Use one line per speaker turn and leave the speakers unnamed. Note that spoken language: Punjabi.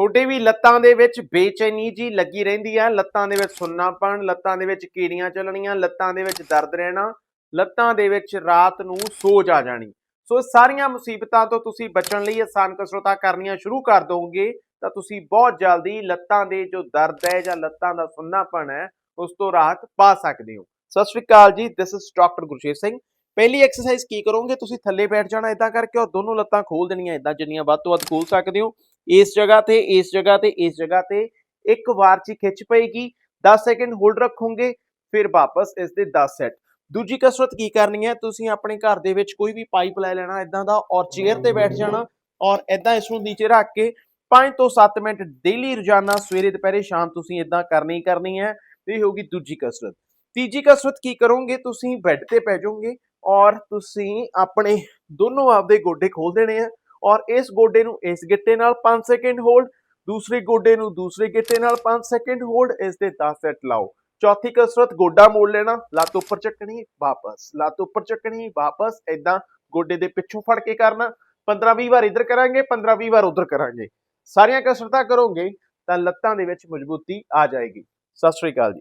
ਤੁਹਾਡੇ ਵੀ ਲੱਤਾਂ ਦੇ ਵਿੱਚ ਬੇਚੈਨੀ ਜੀ ਲੱਗੀ ਰਹਿੰਦੀ ਆ। ਲੱਤਾਂ ਦੇ ਵਿੱਚ ਸੁੰਨਾਪਣ ਲੱਤਾਂ ਦੇ ਵਿੱਚ ਕੀੜੀਆਂ ਚੱਲਣੀਆਂ, ਲੱਤਾਂ ਦੇ ਵਿੱਚ ਦਰਦ ਰਹਿਣਾ, ਲੱਤਾਂ ਦੇ ਵਿੱਚ ਰਾਤ ਨੂੰ ਸੋਜ ਆ ਜਾਣੀ। ਸੋ ਸਾਰੀਆਂ ਮੁਸੀਬਤਾਂ ਤੋਂ ਤੁਸੀਂ ਬਚਣ ਲਈ ਆਸਾਨ ਕਸਰਤਾਂ ਕਰਨੀਆਂ ਸ਼ੁਰੂ ਕਰ ਦੋਗੇ ਤਾਂ ਤੁਸੀਂ ਬਹੁਤ ਜਲਦੀ ਲੱਤਾਂ ਦੇ ਜੋ ਦਰਦ ਹੈ ਜਾਂ ਲੱਤਾਂ ਦਾ ਸੁੰਨਾਪਣ ਹੈ, ਉਸ ਤੋਂ ਰਾਹਤ ਪਾ ਸਕਦੇ ਹੋ। ਸਤਿ ਸ਼੍ਰੀ ਅਕਾਲ ਜੀ this is doctor Gursher Singh. ਪਹਿਲੀ ਐਕਸਰਸਾਈਜ਼ ਕੀ ਕਰੋਗੇ? ਤੁਸੀਂ ਥੱਲੇ ਬੈਠ ਜਾਣਾ ਇਦਾਂ ਕਰਕੇ ਔਰ ਦੋਨੋਂ ਲੱਤਾਂ ਖੋਲ ਦੇਣੀਆਂ ਇਦਾਂ ਜਿੰਨੀਆਂ ਵੱਧ ਤੋਂ ਵੱਧ ਖੋਲ ਸਕਦੇ ਹੋ। ਇਸ ਜਗ੍ਹਾ ਤੇ, ਇਸ ਜਗ੍ਹਾ ਤੇ, ਇਸ ਜਗ੍ਹਾ ਤੇ ਇੱਕ ਵਾਰ ਚ ਹੀ ਖਿੱਚ ਪਏਗੀ। 10 ਸੈਕਿੰਡ ਹੋਲਡ ਰੱਖੋਗੇ, ਫਿਰ ਵਾਪਸ ਇਸ ਦੇ 10 ਸੈਟ ਦੂਜੀ ਕਸਰਤ ਕੀ ਕਰਨੀ ਹੈ? ਤੁਸੀਂ ਆਪਣੇ ਘਰ ਦੇ ਵਿੱਚ ਕੋਈ ਵੀ ਪਾਈਪ ਲੈ ਲੈਣਾ ਇਦਾਂ ਦਾ ਔਰ ਚੇਅਰ ਤੇ ਬੈਠ ਜਾਣਾ ਔਰ ਇਦਾਂ ਇਸ ਨੂੰ ਨੀਚੇ ਰੱਖ ਕੇ 5 ਤੋਂ 7 ਮਿੰਟ ਡੇਲੀ ਰੋਜ਼ਾਨਾ ਸਵੇਰੇ, ਦੁਪਹਿਰੇ, ਸ਼ਾਮ ਤੁਸੀਂ ਇਦਾਂ ਕਰਨੀ ਕਰਨੀ ਹੈ ਇਹ ਹੋਗੀ ਦੂਜੀ ਕਸਰਤ। ਤੀਜੀ ਕਸਰਤ ਕੀ ਕਰੋਗੇ? ਤੁਸੀਂ ਬੈੱਡ ਤੇ ਪੈ ਜਾਓਗੇ ਔਰ ਤੁਸੀਂ ਆਪਣੇ ਦੋਨੋਂ ਆਪਦੇ ਗੋਡੇ ਖੋਲ ਦੇਣੇ ਆ ਔਰ ਇਸ ਗੋਡੇ ਨੂੰ ਇਸ ਗਿੱਟੇ ਨਾਲ 5 ਸੈਕਿੰਡ ਹੋਲਡ ਦੂਸਰੇ ਗੋਡੇ ਨੂੰ ਦੂਸਰੇ ਗਿੱਟੇ ਨਾਲ 5 ਸੈਕਿੰਡ ਹੋਲਡ ਇਸ ਦੇ 10 ਸੈਟ ਲਾਓ। ਚੌਥੀ ਕਸਰਤ, ਗੋਡਾ ਮੋੜ ਲੈਣਾ, ਲੱਤ ਉੱਪਰ ਚੱਕਣੀ, ਵਾਪਸ। ਲੱਤ ਉੱਪਰ ਚੱਕਣੀ, ਵਾਪਸ। ਇਦਾਂ ਗੋਡੇ ਦੇ ਪਿੱਛੋਂ ਫੜ ਕੇ ਕਰਨਾ। 15-20 ਵਾਰ ਇੱਧਰ ਕਰਾਂਗੇ 15-20 ਵਾਰ ਉੱਧਰ ਕਰਾਂਗੇ। ਸਾਰੀਆਂ ਕਸਰਤਾਂ ਕਰੋਗੇ, ਤਾਂ ਲੱਤਾਂ ਦੇ ਵਿੱਚ ਮਜ਼ਬੂਤੀ ਆ ਜਾਏਗੀ। ਸਤਿ ਸ਼੍ਰੀ ਅਕਾਲ ਜੀ।